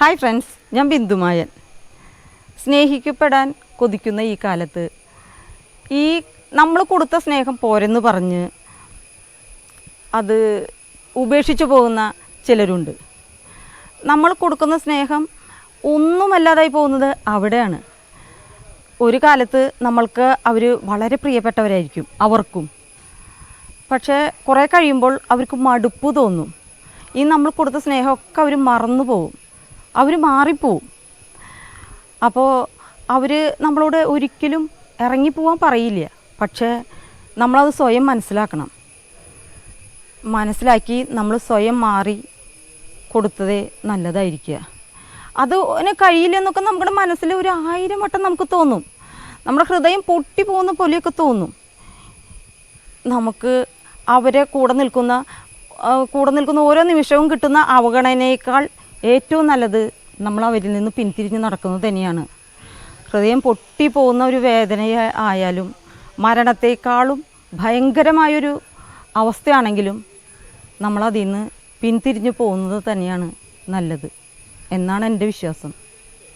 Hi friends ഞാൻ ബിന്ദുമായൻ സ്നേഹിക്കപ്പെടാൻ കൊതിക്കുന്ന ഈ കാലത്ത് ഈ നമ്മൾ കൊടുത്ത സ്നേഹം പോരെന്ന് പറഞ്ഞ് അത് ഉപേക്ഷിച്ചു പോകുന്ന ചിലരുണ്ട്. നമ്മൾ കൊടുക്കുന്ന സ്നേഹം ഒന്നുമല്ലാതായി പോകുന്നത് അവിടെയാണ്. ഒരു കാലത്ത് നമ്മൾക്ക് അവർ വളരെ പ്രിയപ്പെട്ടവരായിരിക്കും അവർക്കും. പക്ഷേ കുറേ കഴിയുമ്പോൾ അവർക്ക് മടുപ്പ് തോന്നും. ഈ നമ്മൾ കൊടുത്ത സ്നേഹമൊക്കെ അവർ മറന്നു പോവും അവർ മാറിപ്പോവും. അപ്പോൾ അവർ നമ്മളോട് ഒരിക്കലും ഇറങ്ങിപ്പോവാൻ പറയില്ല. പക്ഷേ നമ്മളത് സ്വയം മനസ്സിലാക്കണം. മനസ്സിലാക്കി നമ്മൾ സ്വയം മാറി കൊടുത്തതേ നല്ലതായിരിക്കുക. അത് കഴിയില്ലെന്നൊക്കെ നമ്മുടെ മനസ്സിൽ ഒരു ആയിരം വട്ടം നമുക്ക് തോന്നും. നമ്മുടെ ഹൃദയം പൊട്ടി പോകുന്ന പോലെയൊക്കെ തോന്നും. നമുക്ക് അവരെ കൂടെ നിൽക്കുന്ന കൂടെ നിൽക്കുന്ന ഓരോ നിമിഷവും കിട്ടുന്ന അവഗണനയേക്കാൾ ഏറ്റവും നല്ലത് നമ്മൾ അവരിൽ നിന്ന് പിന്തിരിഞ്ഞ് നടക്കുന്നത് തന്നെയാണ്. ഹൃദയം പൊട്ടി പോകുന്ന ഒരു വേദന ആയാലും മരണത്തെക്കാളും ഭയങ്കരമായൊരു അവസ്ഥയാണെങ്കിലും നമ്മളതിൽ നിന്ന് പിന്തിരിഞ്ഞ് പോകുന്നത് തന്നെയാണ് നല്ലത് എന്നാണ് എന്റെ വിശ്വാസം.